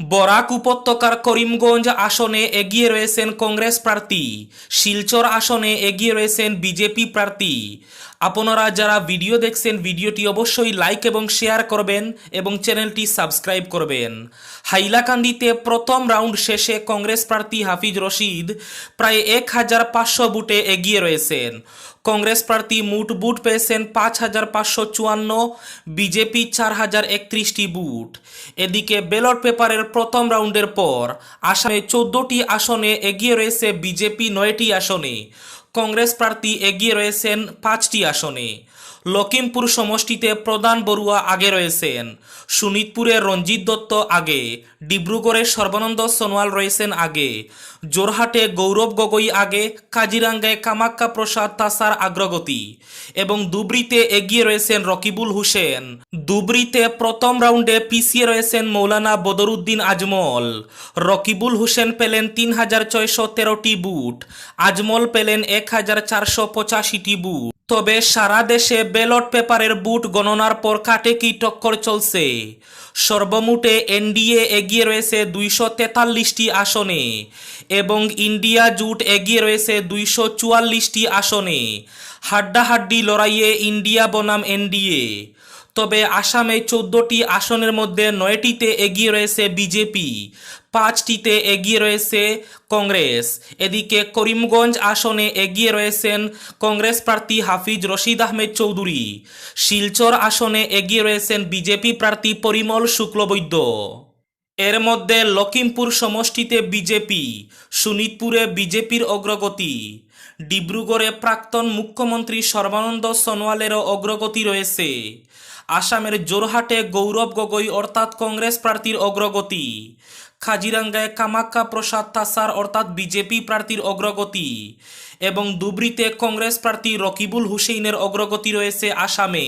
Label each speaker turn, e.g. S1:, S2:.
S1: বরাক উপত্যকার করিমগঞ্জ আসনে এগিয়ে রয়েছেন কংগ্রেস প্রার্থী, শিলচর আসনে এগিয়ে রয়েছেন বিজেপি প্রার্থী। আপনারা যারা ভিডিও দেখছেন, ভিডিওটি অবশ্যই লাইক এবং শেয়ার করবেন এবং চ্যানেলটি সাবস্ক্রাইব করবেন। হাইলাকান্দিতে প্রথম রাউন্ড শেষে কংগ্রেস প্রার্থী হাফিজ রশিদ প্রায় এক হাজার পাঁচশো বুটে এগিয়ে রয়েছেন। কংগ্রেস প্রার্থী মুট বুট পেয়েছেন পাঁচ হাজার পাঁচশো চুয়ান্ন, বিজেপি চার হাজার একত্রিশটি বুট। এদিকে ব্যালট পেপারের প্রথম রাউন্ডের পর আসামে চোদ্দটি আসনে এগিয়ে রয়েছে বিজেপি নয়টি আসনে। কংগ্রেস প্রার্থী এগিয়ে রয়েছেন পাঁচটি আসনে। লখিমপুর সমষ্টিতে প্রধান বড়ুয়া আগে রয়েছেন। শোনিতপুরে রঞ্জিত দত্ত আগে, ডিব্রুগড়ে সর্বানন্দ সোনোয়াল রয়েছেন আগে জোরহাটে গৌরব গগৈ আগে, কাজিরাঙ্গায় কামাক্কা প্রসাদ তাসার আগ্রগতি এবং দুবরিতে এগিয়ে রয়েছেন রকিবুল হুসেন। দুবরিতে প্রথম রাউন্ডে পিছিয়ে রয়েছেন মৌলানা বদরুদ্দিন আজমল। রকিবুল হুসেন পেলেন তিন হাজার ছয়শো তেরোটি বুট, আজমল পেলেন এক হাজার চারশো পঁচাশিটি বুট। তবে সারা দেশে ব্যালট পেপারের বুট গণনার পর কাটে কি টক্কর চলছে? সর্বমুটে এনডিএ এগিয়ে রয়েছে দুইশো তেতাল্লিশটি আসনে এবং ইন্ডিয়া জুট এগিয়ে রয়েছে দুইশো চুয়াল্লিশটি আসনে। হাড্ডাহাড্ডি লড়াইয়ে ইন্ডিয়া বনাম এনডিএ। তবে আসামে চোদ্দটি আসনের মধ্যে নয়টিতে এগিয়ে রয়েছে বিজেপি, পাঁচটিতে এগিয়ে রয়েছে কংগ্রেস। এদিকে করিমগঞ্জ আসনে এগিয়ে রয়েছেন কংগ্রেস প্রার্থী হাফিজ রশিদ আহমেদ চৌধুরী। শিলচর আসনে এগিয়ে রয়েছেন বিজেপি প্রার্থী পরিমল শুক্লবৈদ্য। এর মধ্যে লখিমপুর সমষ্টিতে বিজেপি শোনিতপুরে বিজেপির অগ্রগতি, ডিব্রুগড়ে প্রাক্তন মুখ্যমন্ত্রী সর্বানন্দ সোনোয়ালেরও অগ্রগতি রয়েছে, আসামের জোরহাটে গৌরব গগৈ অর্থাৎ কংগ্রেস প্রার্থীর অগ্রগতি খাজিরাঙ্গায় কামাক্কা প্রসাদ তাসার অর্থাৎ বিজেপি প্রার্থীর অগ্রগতি এবং দুবরিতে কংগ্রেস প্রার্থী রকিবুল হুসেইনের অগ্রগতি রয়েছে আসামে।